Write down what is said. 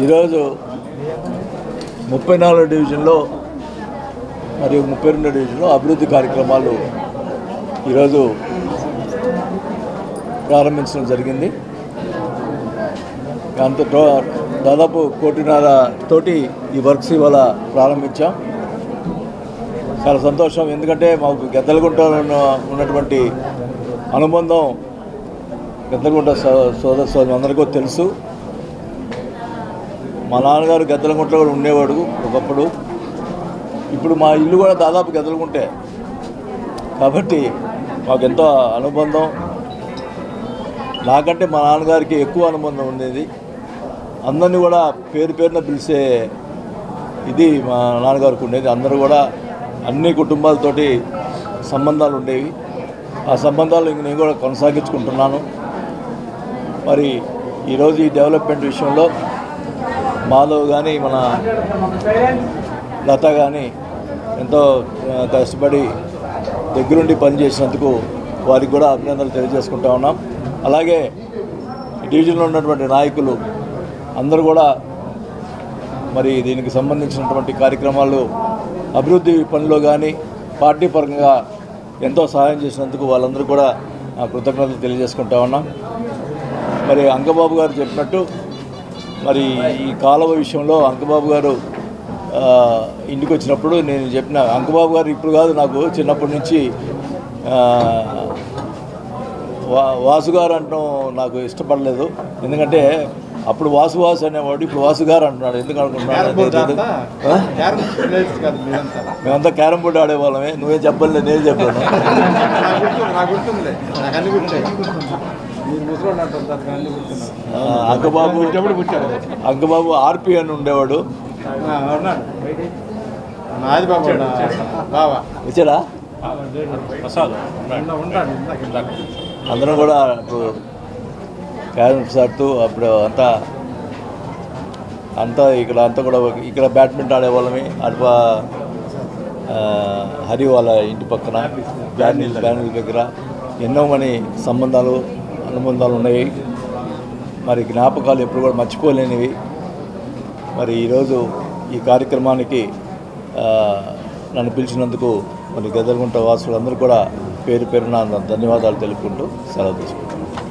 ఈరోజు ముప్పై నాలుగు డివిజన్లో మరియు ముప్పై రెండు డివిజన్లో అభివృద్ధి కార్యక్రమాలు ఈరోజు ప్రారంభించడం జరిగింది. టో- దాదాపు కోటిన్నర తోటి ఈ వర్క్స్ ఇవాళ ప్రారంభించాం. చాలా సంతోషం. ఎందుకంటే మాకు గద్దలగుంట ఉన్నటువంటి అనుబంధం గద్దలగుంట సో- సోదర సోదరు అందరికీ తెలుసు. మా నాన్నగారు గద్దలగుంటలో కూడా ఉండేవాడు ఒకప్పుడు. ఇప్పుడు మా ఇల్లు కూడా దాదాపు గద్దలగుంటే. కాబట్టి మాకు ఎంతో అనుబంధం. నాకంటే మా నాన్నగారికి ఎక్కువ అనుబంధం ఉండేది. అందరినీ కూడా పేరు పేరున పిలిచే ఇది మా నాన్నగారికి ఉండేది. అందరూ కూడా అన్ని కుటుంబాలతోటి సంబంధాలు ఉండేవి. ఆ సంబంధాలు నేను కూడా కొనసాగించుకుంటున్నాను. మరి ఈరోజు ఈ డెవలప్మెంట్ విషయంలో మాధవ్ కానీ మన లత కానీ ఎంతో కష్టపడి దగ్గరుండి పనిచేసినందుకు వారికి కూడా అభినందనలు తెలియజేసుకుంటా ఉన్నాం. అలాగే డివిజన్లో ఉన్నటువంటి నాయకులు అందరూ కూడా మరి దీనికి సంబంధించినటువంటి కార్యక్రమాలు అభివృద్ధి పనిలో కానీ పార్టీ పరంగా ఎంతో సహాయం చేసినందుకు వాళ్ళందరూ కూడా కృతజ్ఞతలు తెలియజేసుకుంటా ఉన్నాం. మరి అంకబాబు గారు చెప్పినట్టు మరి ఈ కాలువ విషయంలో అంకబాబు గారు ఇంటికి వచ్చినప్పుడు నేను చెప్పిన అంకబాబు గారు ఇప్పుడు కాదు నాకు చిన్నప్పటి నుంచి వా వాసుగారు గారు నాకు ఇష్టపడలేదు. ఎందుకంటే అప్పుడు వాసు వాసు అనేవాడు ఇప్పుడు వాసు గారు అంటున్నాడు ఎందుకు అనుకుంటున్నాడు? మేమంతా క్యారమ్ బోర్డు ఆడేవాళ్ళమే నువ్వే చెప్పలేదు నేను చెప్పాను. అంకబాబు అంకబాబు ఆర్పి అని ఉండేవాడు. నాది బాబు బావా. వచ్చాడా? అందరం కూడా క్యారమ్స్ ఆడుతూ అప్పుడు అంతా అంతా ఇక్కడ అంతా కూడా ఇక్కడ బ్యాడ్మింటన్ ఆడేవాళ్ళమే. వాళ్ళమే ఆ, హరి వాళ్ళ ఇంటి పక్కన బ్యానిల్ బ్యానిల్ దగ్గర ఎన్నో మని సంబంధాలు అనుబంధాలు ఉన్నాయి. మరి జ్ఞాపకాలు ఎప్పుడు కూడా మర్చిపోలేనివి. మరి ఈరోజు ఈ కార్యక్రమానికి నన్ను పిలిచినందుకు మరి గదలగుంట వాసులందరూ కూడా పేరు పేరున ధన్యవాదాలు తెలుపుకుంటూ సెలవు తీసుకుంటాను